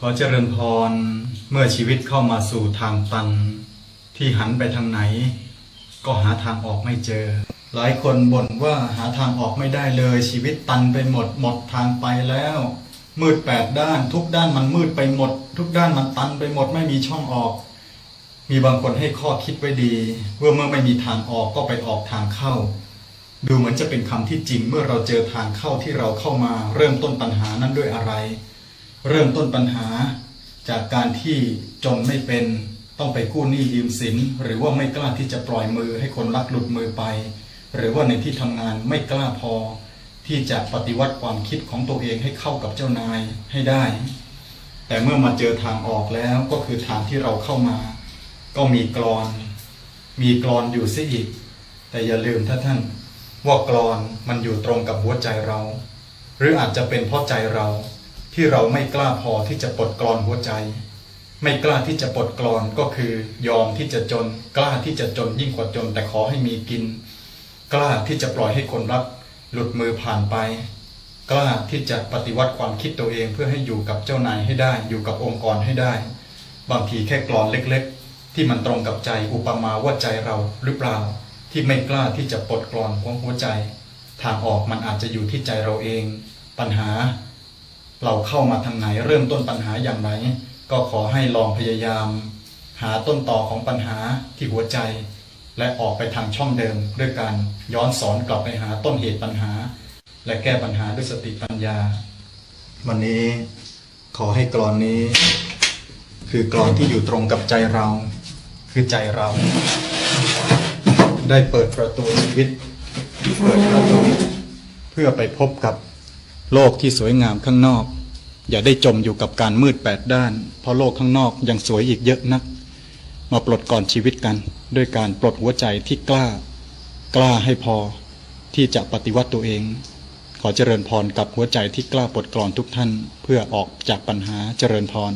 ขอเจริญพร เมื่อชีวิตเข้ามาสู่ทางตัน ที่หันไปทางไหน ก็หาทางออกไม่เจอ หลายคนบ่นว่าหาทางออกไม่ได้เลย ชีวิตตันไปหมดหมดทางไปแล้ว มืดแปดด้าน ทุกด้านมันมืดไปหมด ทุกด้านมันตันไปหมดไม่มีช่องออก มีบางคนให้ข้อคิดไว้ดีว่าเมื่อไม่มีทางออกก็ไปออกทางเข้า ดูเหมือนจะเป็นคำที่จริงเมื่อเราเจอทางเข้าที่เราเข้ามาเริ่มต้นปัญหานั้นด้วยอะไร เริ่มต้นปัญหา จากการที่จนไม่เป็นต้องไปกู้หนี้ยืมสิน หรือว่าไม่กล้าที่จะปล่อยมือให้คนรักหลุดมือไป หรือว่าในที่ทำงานไม่กล้าพอ ที่จะปฏิวัติความคิดของตัวเองให้เข้ากับเจ้านายให้ได้ แต่เมื่อมาเจอทางออกแล้วก็คือทางที่เราเข้ามา ก็มีกรอน มีกรอนอยู่เสียอีก แต่อย่าลืมถ้าท่านว่ากรอนมันอยู่ตรงกับหัวใจเรา หรืออาจจะเป็นเพราะใจเรา ที่เราไม่กล้าพอที่จะปลดกรอนหัวใจ ไม่กล้าที่จะปลดกรอนก็คือยอมที่จะจน กล้าที่จะจนยิ่งกว่าจน แต่ขอให้มีกิน กล้าที่จะปล่อยให้คนรักหลุดมือผ่านไป กล้าที่จะปฏิวัติความคิดตัวเองเพื่อให้อยู่กับเจ้านายให้ได้ อยู่กับองค์กรให้ได้ บางทีแค่กรอนเล็กๆ ที่มันตรงกับใจอุปมาว่าใจเราหรือเปล่า ที่ไม่กล้าที่จะปลดกรอนของหัวใจ ทางออกมันอาจจะอยู่ที่ใจเราเอง ปัญหา เราเข้ามาทางไหนเริ่มต้นปัญหาอย่างไร ก็ขอให้ลองพยายาม หาต้นต่อของปัญหาที่หัวใจ และออกไปทางช่องเดิม ด้วยการย้อนสอนกลับไปหาต้นเหตุปัญหา และแก้ปัญหาด้วยสติปัญญา วันนี้ขอให้กรอนนี้ คือกรอนที่อยู่ตรงกับใจเรา คือใจเรา ได้เปิดประตูชีวิตเปิดประตูเพื่อไปพบกับ โลกที่สวยงามข้างนอก อย่าได้จมอยู่กับการมืดแปดด้าน เพราะโลกข้างนอกยังสวยอีกเยอะนัก มาปลดก่อนชีวิตกัน ด้วยการปลดหัวใจที่กล้า กล้าให้พอที่จะปฏิวัติตัวเอง ขอเจริญพรกับหัวใจที่กล้าปลดกรอนทุกท่าน เพื่อออกจากปัญหาเจริญพร